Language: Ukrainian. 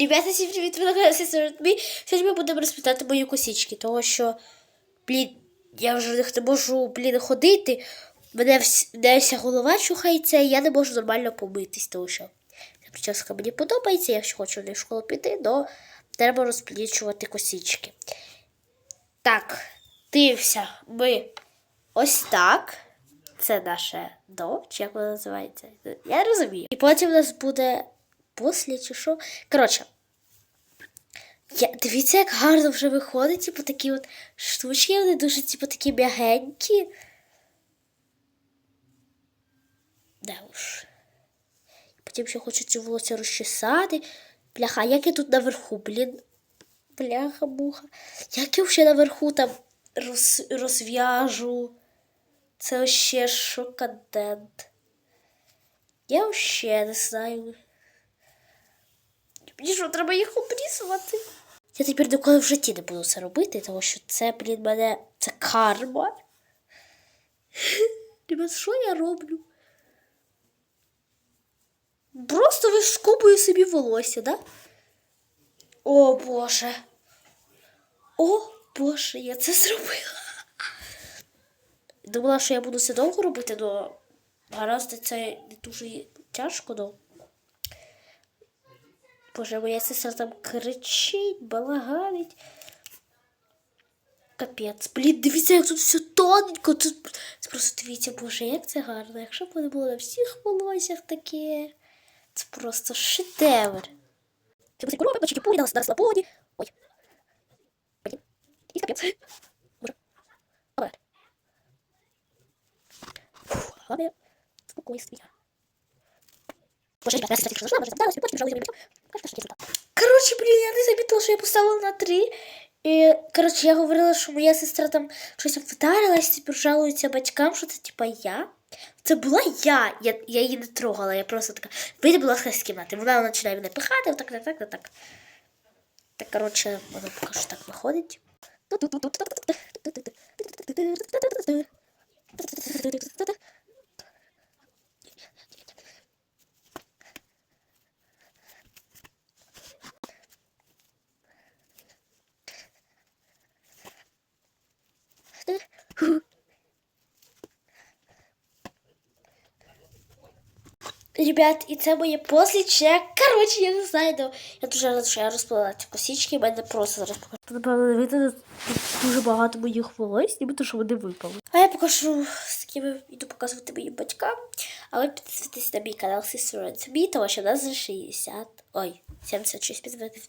Ребята, всім привіт, ви Сьогодні ми будемо розпитати мої косички, тому що, блін, я вже не можу, блін, ходити. Мене, вс... вся голова чухається, і я не можу нормально помитись, тому що прическа мені подобається, якщо хочу не в школу піти, то треба розплічувати косички. Так, дився, ми ось так. Це наше до, чи як воно називається? Я розумію. І потім у нас буде після чи що. Коротше, я, дивіться, як гарно вже виходить, типу такі от штучки, вони дуже, типу, такі м'ягенькі. Де уж. Потім ще хочу ці волосся розчесати. Бляха, як я тут наверху, блін. Бляха, муха. Як я ще наверху там роз, розв'яжу. Це ще шокадент. Я ще не знаю. Мені що, треба їх обрізувати? Я тепер ніколи в житті не буду це робити, тому що це, блін, мене. Це карма. Що я роблю? Просто вискубую собі волосся, да? О Боже. О Боже, я це зробила. Думала, що я буду це довго робити, але гаразд це не дуже тяжко, но. Боже, моя сестра там кричить, балаганить. Капець. Блін, дивіться, як тут все тоненько. Тут це просто дивіться, боже, як це гарно. Якщо б воно було на всіх волоссях таке. Це просто шедевр. Це буде бачите, пулі, на слободі. Ой. Блін. І капець. Боже. Ой. Фух, Главное, спокойствие. Боже, ребята, я сейчас нашла, может, запиталась, потім жалуюся мені. Кажется, що я зробила. Коротше, блін, я не замітила, що я поставила на три. І, коротше, я говорила, що моя сестра там щось вдарилась, тепер жалується батькам, що це типа я. Це була я. я. Я її не трогала, я просто така, вийди, будь ласка, з кімнати. Вона починає мене пихати, отак, так, так, так, так. Коротше, воно поки що так виходить. Ребят, і це моє послідче. Коротше, я не знаю, я дуже рада, що я розплила ці косички, мене просто зараз покажу. Напевно, видно дуже багато моїх волос, нібито, що вони випали. А я покажу, з ким йду показувати моїм батькам. А ви підписуйтесь на мій канал Sister and Me, тому що у нас вже 60, ой, 76 підписів.